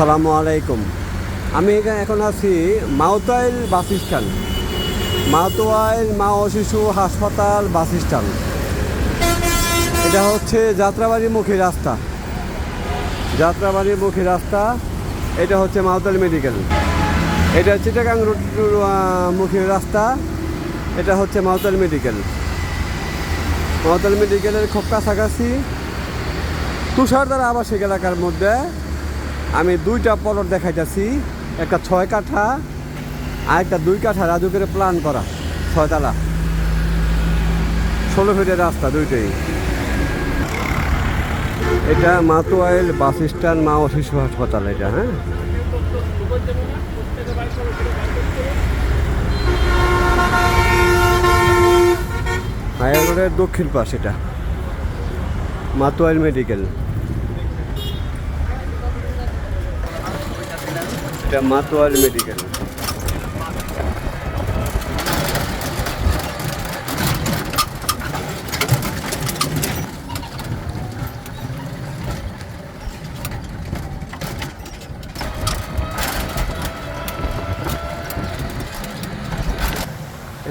সালামু আলাইকুম। আমি এখানে এখন আছি মাউতাইল বাস স্ট্যান্ড। মাউতাইল মা ও শিশু হাসপাতাল বাস স্ট্যান্ড। এটা হচ্ছে যাত্রাবাড়িমুখী রাস্তা। যাত্রাবাড়িমুখী রাস্তা, এটা হচ্ছে মাউতাইল মেডিকেল। এটা চিটাগাং রুট মুখী রাস্তা, এটা হচ্ছে মাউতাইল মেডিকেল। মাউতাইল মেডিকেলের খুব কাছাকাছি তুষারদার আবাসিক এলাকার মধ্যে আমি দুইটা পলট দেখাইতেছি, একটা ছয় কাঠা আর একটা দুই কাঠা রাজু করে প্ল্যান করা ছয়তলা ষোলো ফিটের রাস্তা দুইটাই। এটা মাতুয়াইল বাস স্ট্যান্ড, মা ও শিশু হাসপাতাল এটা হ্যাঁ? হায়ার দক্ষিণ পাশ এটা, মাতুয়াইল মেডিকেল। এটা মাতোয়ারি মেডিকেল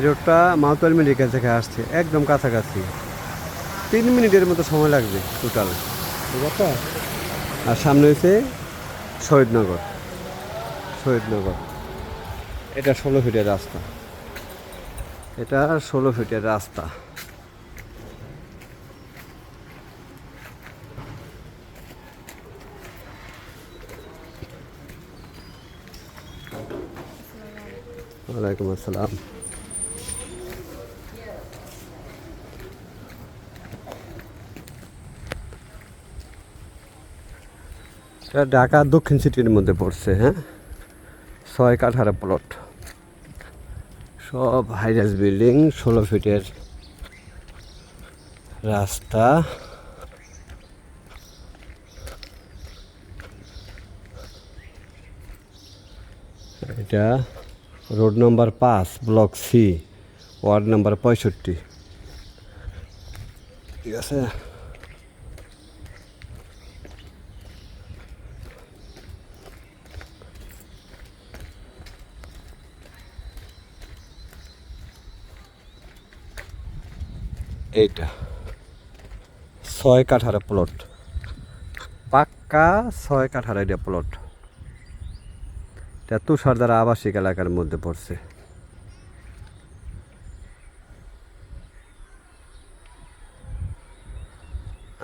রোডটা মাতোয়ারি মেডিকেল থেকে আসছে একদম কাছাকাছি। তিন মিনিটের মতো সময় লাগবে টোটাল ঠিক আছে আর সামনে হয়েছে শহীদনগর। শহীদনগর এটা ষোলো ফিটের রাস্তা। এটা ষোলো ফিটের রাস্তা। ওয়ালাইকুম আসসালাম। এটা ঢাকা দক্ষিণ সিটির মধ্যে পড়ছে হ্যাঁ? ছয় কাঠার প্লট সব হাইরাস বিল্ডিং ষোলো ফিটের রাস্তা। এটা রোড নম্বর পাঁচ ব্লক সি ওয়ার্ড নাম্বার পঁয়ষট্টি। ঠিক আছে? এইটা। ছয় কাঠার প্লট পাক্কা ছয় কাঠার এটা প্লট এটা তুষার দ্বারা আবাসিক এলাকার মধ্যে পড়ছে।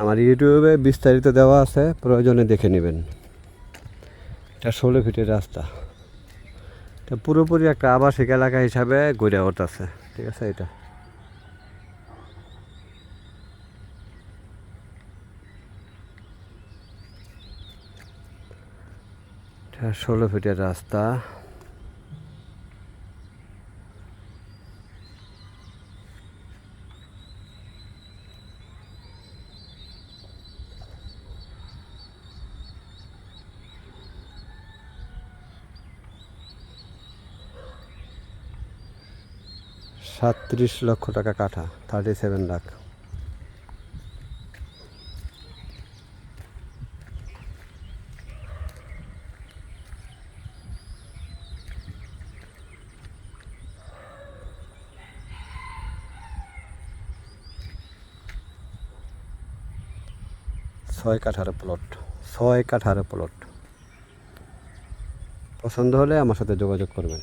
আমার ইউটিউবে বিস্তারিত দেওয়া আছে, প্রয়োজনে দেখে নেবেন। এটা ষোলো ফিটের রাস্তা। এটা পুরোপুরি একটা আবাসিক এলাকা হিসাবে গড়ে ওঠাছে। ঠিক আছে, এটা। এটা ষোলো ফিটের রাস্তা। সাতত্রিশ লক্ষ টাকা কাঠা থার্টি সেভেন লাখ ছয় কাঠার প্লট ছয় কাঠার প্লট পছন্দ হলে আমার সাথে যোগাযোগ করবেন।